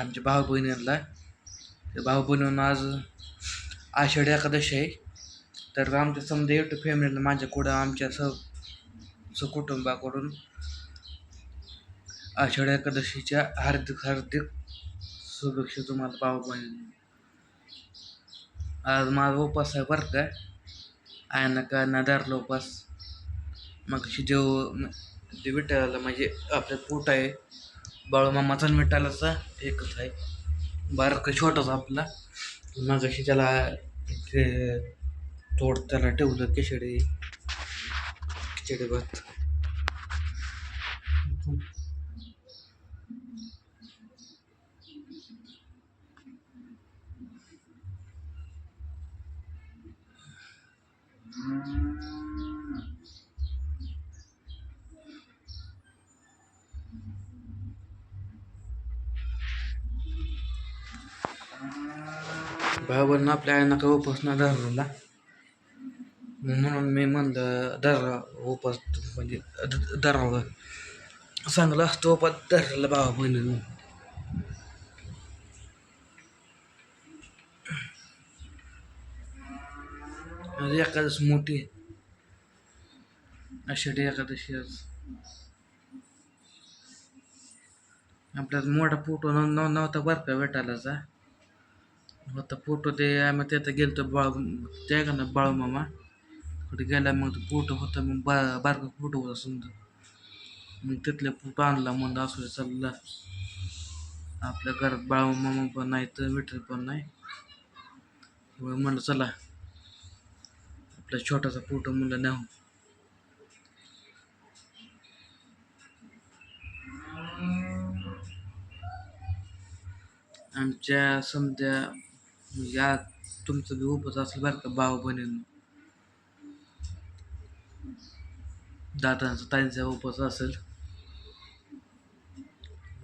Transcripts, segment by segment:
आमच्या भाऊ बहिणींना ते भाऊ बहिणींना आज आषाढी एकादशी आहे. तर आमच्या समजा युट्यूब फॅमिलीला माझ्या कुठं आमच्या स सकुटुंबाकडून आषाढी एकादशीच्या हार्दिक हार्दिक शुभेच्छा तुम्हाला भाऊ बहिणी आज माझा उपास आहे बरं का. आहे ना का ना दारला उपास. मग देव ते विठ्ठलाला म्हणजे आपलं पोट आहे. बाळूमामाचा आणि विठ्ठलाचा एकच आहे. बारक छोटाच आपला. माझं त्याला तोड त्याला ठेवलं खिचडी. खिचडी भात. बाबांना आपल्या आईना का उपासना धरला म्हणून मी म्हणलं धरा उपास म्हणजे धरावं. चांगलं असतो उपास धरलेला बाबा बहिणीनं. एकादश मोठी आहे. आषाढी एकादशी आज. आपल्यात मोठा फोटो नव्हता बरं का भेटायलाचा. होता फोटो ते आम्ही तिथं गेलतो बाळ ते का ना बाळूमामा कुठे गेला मग तो फोटो होता मग बा बारका फोटो होता सुंदर मग तिथले फोटो आणला म्हणलं असू दे चालला आपल्या घरात बाळूमामा पण नाही तर विठ्ठल पण नाही. म्हणलं चला आपला छोटासा फोटो म्हणलं नाही आमच्या समजा म्हणजे या तुमचं बी उपच असेल बरं का भाऊ बहिणींनो. दादांचा ताईंचा उपवास असेल.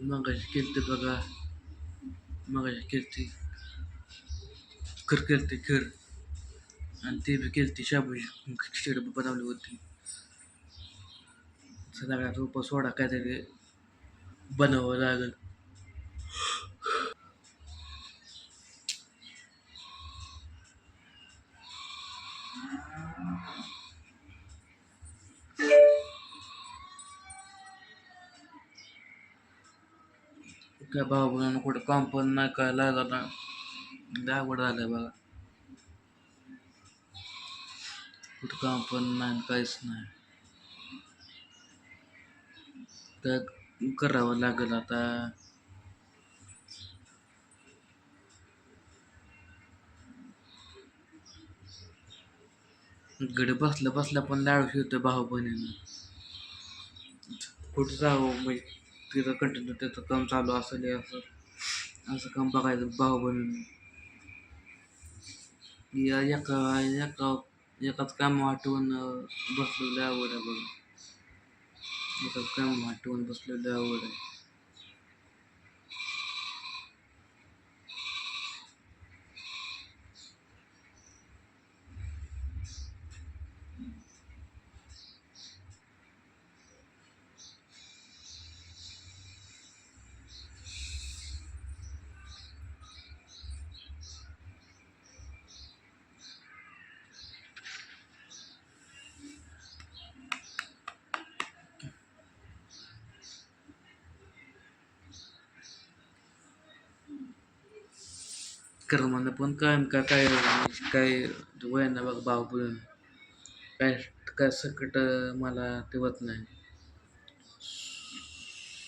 मगाशी केलते बघा. मगाशी केलती. खीर केलती खीर. आणि ते बी केलती शाबूची खिचडी बनवली होती. सगळ्यात उपवास सोडा काहीतरी बनवावं लागेल. काय भाऊ कुठं काम पण नाही काय लागलं. ना लागवड झालंय बघा. कुठं काम पण नाही काहीच नाही. काय करावं लागेल आता. घडी बसल्या बसल्या पण लाडू शिवतोय भाऊ बहिणीनं कुठं जावं म्हणजे तिथं कंटिन्यू त्याचं काम चालू असेल असं असं काम बघायचं भाऊ बहिणीनं या एका एका एकाच काम आठवून बसलेलं आवड आहे बघ. एकाच काम आठवून बसलेलं आवड आहे. कर्मानं पण काय काय काय काय वयानं बघ भाव बहीण काय काय सकट मला तेवत नाही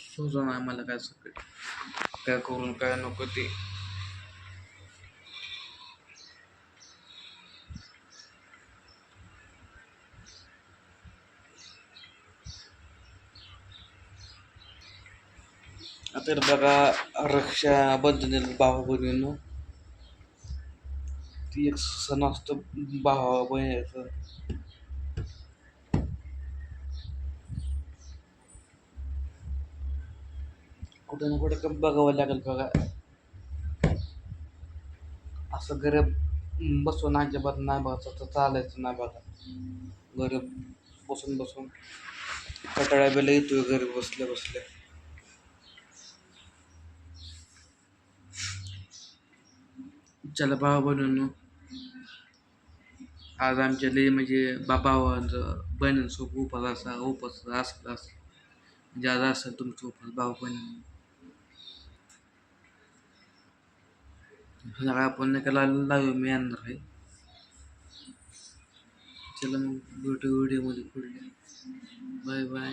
सोजो नाही मला काय सकट काय करून काय नको ते आता बघा रक्षा बंधन भाव बहिणीनं ती एक सण असतो भावा बहिणीचं कुठं ना कुठं कमी बघावं लागेल बघा. असं घरी बसून अजिबात नाही बघायचं तर चालायचं नाही बघा. घरी बसून बसून कटाळा बेला येतोय घरी बसल्या बसल्या. चला भावा बहिणींनो आज आमच्या लई म्हणजे बाबांचं बहिणींसोबत उपास असा उपास असत असं. म्हणजे आज असेल तुमचं उपास भाऊ बहिणी. सगळं आपण नाही का लावू मी आणणार आहे. चला मग ब्युटी व्हिडिओमध्ये पुढल्या बाय बाय